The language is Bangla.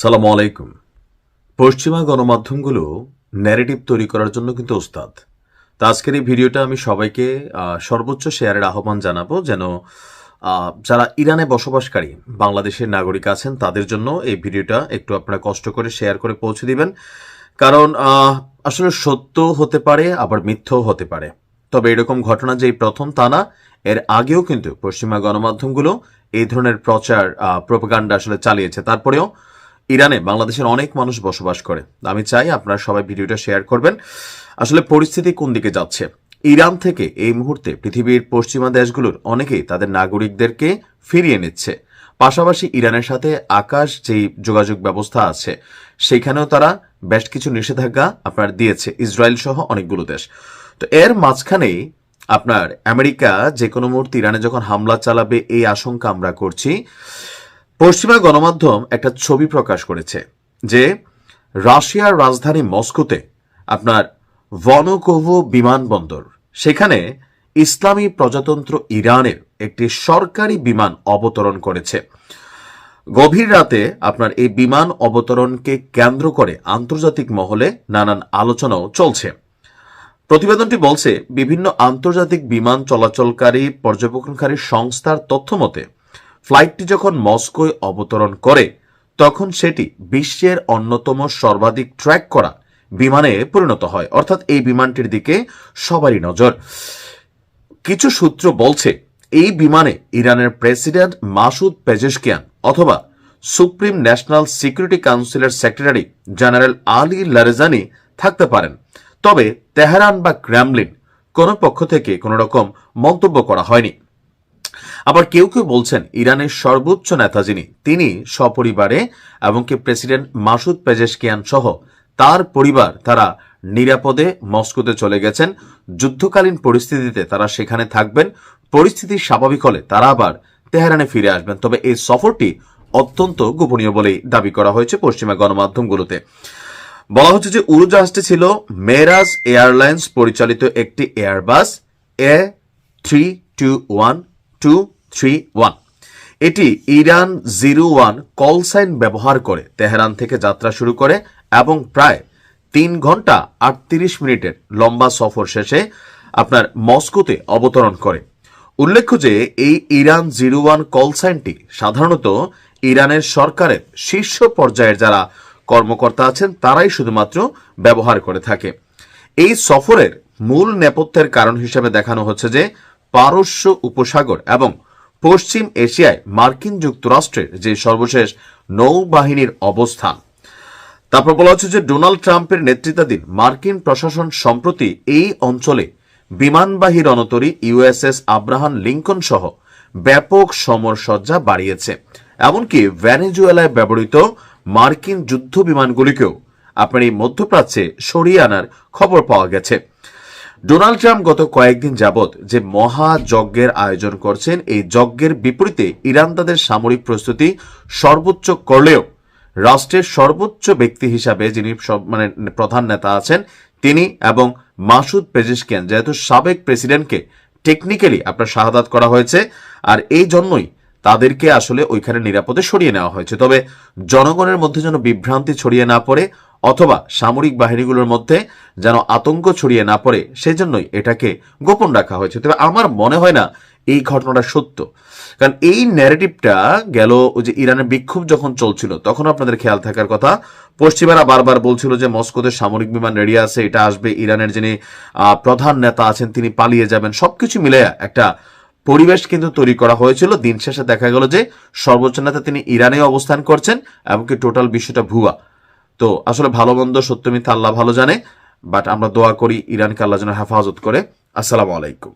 সালাম আলাইকুম। পশ্চিমা গণমাধ্যমগুলো ন্যারেটিভ তৈরি করার জন্য কিন্তু ওস্তাদ। তো আজকের এই ভিডিওটা আমি সবাইকে সর্বোচ্চ শেয়ারের আহ্বান জানাব যেন যারা ইরানে বসবাসকারী, বাংলাদেশের নাগরিক আছেন, তাদের জন্য এই ভিডিওটা একটু আপনারা কষ্ট করে শেয়ার করে পৌঁছে দিবেন। কারণ আসলে সত্য হতে পারে, আবার মিথ্যও হতে পারে। তবে এরকম ঘটনা যে প্রথম তা না, এর আগেও কিন্তু পশ্চিমা গণমাধ্যমগুলো এই ধরনের প্রচার প্রোপাগান্ডা আসলে চালিয়েছে। তারপরেও ইরানে বাংলাদেশের অনেক মানুষ বসবাস করে। আমি চাই আপনারা সবাই ভিডিওটা শেয়ার করবেন। আসলে পরিস্থিতি কোন দিকে যাচ্ছে? ইরান থেকে এই মুহূর্তে পৃথিবীর পশ্চিমা দেশগুলোর অনেকেই তাদের নাগরিকদেরকে ফিরিয়ে নিচ্ছে। পাশাপাশি ইরানের সাথে আকাশ যেই যোগাযোগ ব্যবস্থা আছে, সেখানেও তারা বেশ কিছু নিষেধাজ্ঞা আপনার দিয়েছে। ইসরায়েল সহ অনেকগুলো দেশ। তো এর মাঝখানেই আপনার আমেরিকা যে কোনো মুহূর্তে ইরানে যখন হামলা চালাবে, এই আশঙ্কা আমরা করছি। পশ্চিমা গণমাধ্যম একটা ছবি প্রকাশ করেছে যে রাশিয়ার রাজধানী মস্কোতে আপনার ভনকোভো বিমানবন্দর, সেখানে ইসলামী প্রজাতন্ত্র ইরানের একটি সরকারি বিমান অবতরণ করেছে। গভীর রাতে আপনার এই বিমান অবতরণকে কেন্দ্র করে আন্তর্জাতিক মহলে নানান আলোচনাও চলছে। প্রতিবেদনটি বলছে, বিভিন্ন আন্তর্জাতিক বিমান চলাচলকারী, পর্যবেক্ষণকারী সংস্থার তথ্য মতে ফ্লাইটটি যখন মস্কোয় অবতরণ করে, তখন সেটি বিশ্বের অন্যতম সর্বাধিক ট্র্যাক করা বিমানে পরিণত হয়। অর্থাৎ এই বিমানটির দিকে সবারই নজর। কিছু সূত্র বলছে, এই বিমানে ইরানের প্রেসিডেন্ট মাসুদ পেজেশকিয়ান অথবা সুপ্রিম ন্যাশনাল সিকিউরিটি কাউন্সিলের সেক্রেটারি জেনারেল আলী লারেজানি থাকতে পারেন। তবে তেহরান বা ক্র্যামলিন কোনো পক্ষ থেকে কোনো রকম মন্তব্য করা হয়নি। আবার কেউ কেউ বলছেন, ইরানের সর্বোচ্চ নেতা যিনি, তিনি সপরিবারে এমনকি প্রেসিডেন্ট মাসুদ পেজেশকিয়ান সহ তার পরিবার তারা নিরাপদে মস্কোতে চলে গেছেন। যুদ্ধকালীন পরিস্থিতিতে তারা সেখানে থাকবেন। পরিস্থিতি স্বাভাবিক হলে তারা আবার তেহরানে ফিরে আসবেন। তবে এই সফরটি অত্যন্ত গোপনীয় বলেই দাবি করা হয়েছে পশ্চিমা গণমাধ্যমগুলোতে। বলা হচ্ছে যে উড়োজাহাজটি ছিল মেরাজ এয়ারলাইন্স পরিচালিত একটি Airbus A three two one two three one এটি Iran zero one call sign ব্যবহার করে তেহরান থেকে যাত্রা শুরু করে এবং প্রায় তিন ঘণ্টা আটত্রিশ মিনিটের লম্বা সফর শেষে আপনার মস্কোতে অবতরণ করে। উল্লেখ্য যে এই ইরান জিরো ওয়ান কল সাইনটি সাধারণত ইরানের সরকারের শীর্ষ পর্যায়ের যারা কর্মকর্তা আছেন, তারাই শুধুমাত্র ব্যবহার করে থাকে। এই সফরের মূল নেপথ্যের কারণ হিসেবে দেখানো হচ্ছে যে পারস্য উপসাগর এবং পশ্চিম এশিয়ায় মার্কিন যুক্তরাষ্ট্রের যে সর্বশেষ নৌবাহিনীর অবস্থান। তারপর বলা হচ্ছে যে ডোনাল্ড ট্রাম্পের নেতৃত্বাধীন মার্কিন প্রশাসন সম্প্রতি এই অঞ্চলে বিমানবাহী রণতরী, ইউএসএস আব্রাহাম লিঙ্কন সহ ব্যাপক সমরসজ্জা বাড়িয়েছে। এমনকি ভেনেজুয়েলায় ব্যবহৃত মার্কিন যুদ্ধ বিমানগুলিকেও আপনার এই মধ্যপ্রাচ্যে সরিয়ে আনার খবর পাওয়া গেছে। ডোনাল্ড ট্রাম্প গত কয়েকদিন যাবৎ যে মহাযজ্ঞের আয়োজন করছেন, এই যজ্ঞের বিপরীতে ইরান তাদের সামরিক প্রস্তুতি সর্বোচ্চ করলেও রাষ্ট্রের সর্বোচ্চ ব্যক্তি হিসাবে যিনি মানে প্রধান নেতা আছেন, তিনি এবং মাসুদ পেজিশকিয়ান, যেহেতু সাবেক প্রেসিডেন্টকে টেকনিক্যালি আপনার শাহাদাত করা হয়েছে, আর এই জন্যই তাদেরকে আসলে ওইখানে নিরাপদে সরিয়ে নেওয়া হয়েছে। তবে জনগণের মধ্যে যেন বিভ্রান্তি ছড়িয়ে না পড়ে অথবা সামরিক বাহিনীগুলোর মধ্যে যেন আতঙ্ক ছড়িয়ে না পড়ে, সেজন্যই এটাকে গোপন রাখা হয়েছে। তবে আমার মনে হয় না এই ঘটনাটা সত্য। কারণ এই ন্যারেটিভটা গেল ওই যে ইরানের বিক্ষোভ যখন চলছিল, তখন আপনাদের খেয়াল থাকার কথা, পশ্চিমারা বারবার বলছিল যে মস্কোতে সামরিক বিমান রেডি আছে, এটা আসবে ইরানের যিনি প্রধান নেতা আছেন তিনি পালিয়ে যাবেন, সবকিছু মিলে একটা পরিবেশ কিন্তু তৈরি করা হয়েছিল। দিন শেষে দেখা গেল যে সর্বোচ্চ নেতা তিনি ইরানে অবস্থান করছেন, এমনকি টোটাল বিশ্বটা ভুয়া। তো আসলে ভালো মন্দ সত্যমিথ্যা আল্লাহ ভালো জানে, বাট আমরা দোয়া করি ইরানকে আল্লাহ যেন হেফাজত করে। আসসালামু আলাইকুম।